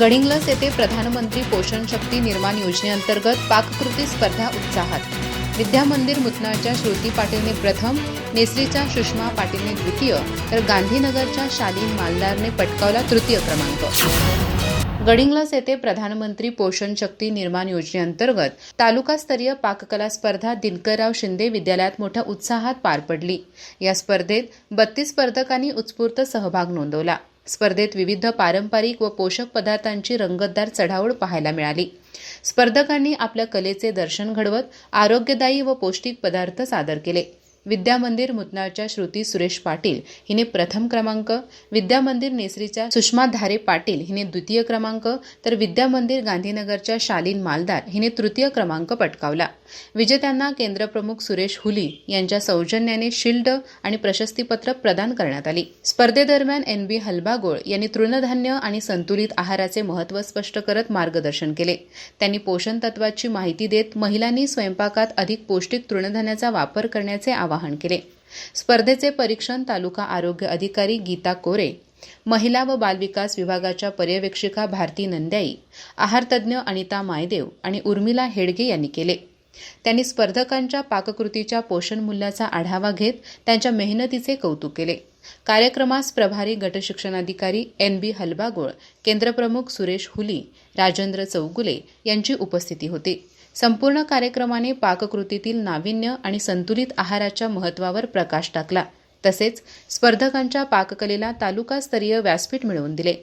गडिंग्लस येथे प्रधानमंत्री पोषण शक्ती निर्माण योजनेअंतर्गत पाककृती स्पर्धा उत्साहात. विद्या मंदिर मुतनाळच्या श्रुती पाटीलने प्रथम नेसरीच्या सुषमा पाटीलने द्वितीय तर गांधीनगरच्या शालीन मालदारने पटकावला तृतीय क्रमांक. गडिंग्लस येथे प्रधानमंत्री पोषण शक्ती निर्माण योजनेअंतर्गत तालुकास्तरीय पाककला स्पर्धा दिनकरराव शिंदे विद्यालयात मोठ्या उत्साहात पार पडली. या स्पर्धेत बत्तीस स्पर्धकांनी उत्स्फूर्त सहभाग नोंदवला. स्पर्धेत विविध पारंपरिक व पोषक पदार्थांची रंगतदार चढावळ पाहायला मिळाली. स्पर्धकांनी आपल्या कलेचे दर्शन घडवत आरोग्यदायी व पौष्टिक पदार्थ सादर केले. विद्या मंदिर मुतनाळच्या श्रुती सुरेश पाटील हिने प्रथम क्रमांक विद्या मंदिर नेसरीच्या सुषमा धारे पाटील हिने द्वितीय क्रमांक तर विद्या मंदिर गांधीनगरच्या शालीन मालदार हिने तृतीय क्रमांक पटकावला. विजेत्यांना केंद्रप्रमुख सुरेश हुली यांच्या सौजन्याने शिल्ड आणि प्रशस्तीपत्र प्रदान करण्यात आली. स्पर्धेदरम्यान एन बी हलबागोळ यांनी तृणधान्य आणि संतुलित आहाराचे महत्त्व स्पष्ट करत मार्गदर्शन केले. त्यांनी पोषण तत्वाची माहिती देत महिलांनी स्वयंपाकात अधिक पौष्टिक तृणधान्याचा वापर करण्याचे आवाहन केले. स्पर्धेचे परीक्षण तालुका आरोग्य अधिकारी गीता कोरे महिला व बालविकास विभागाच्या पर्यवेक्षिका भारती नंद्याई आहारतज्ज्ञ अनिता मायदेव आणि उर्मिला हेडगे यांनी केले. त्यांनी स्पर्धकांच्या पाककृतीच्या पोषण मूल्याचा आढावा घेत त्यांच्या मेहनतीचे कौतुक केले. कार्यक्रमास प्रभारी गटशिक्षणाधिकारी एन बी हलबागोळ केंद्रप्रमुख सुरेश हुली राजेंद्र चौगुले यांची उपस्थिती होती. संपूर्ण कार्यक्रमाने पाककृतीतील नाविन्य आणि संतुलित आहाराच्या महत्त्वावर प्रकाश टाकला. तसेच स्पर्धकांच्या पाककलेला तालुकास्तरीय व्यासपीठ मिळवून दिले.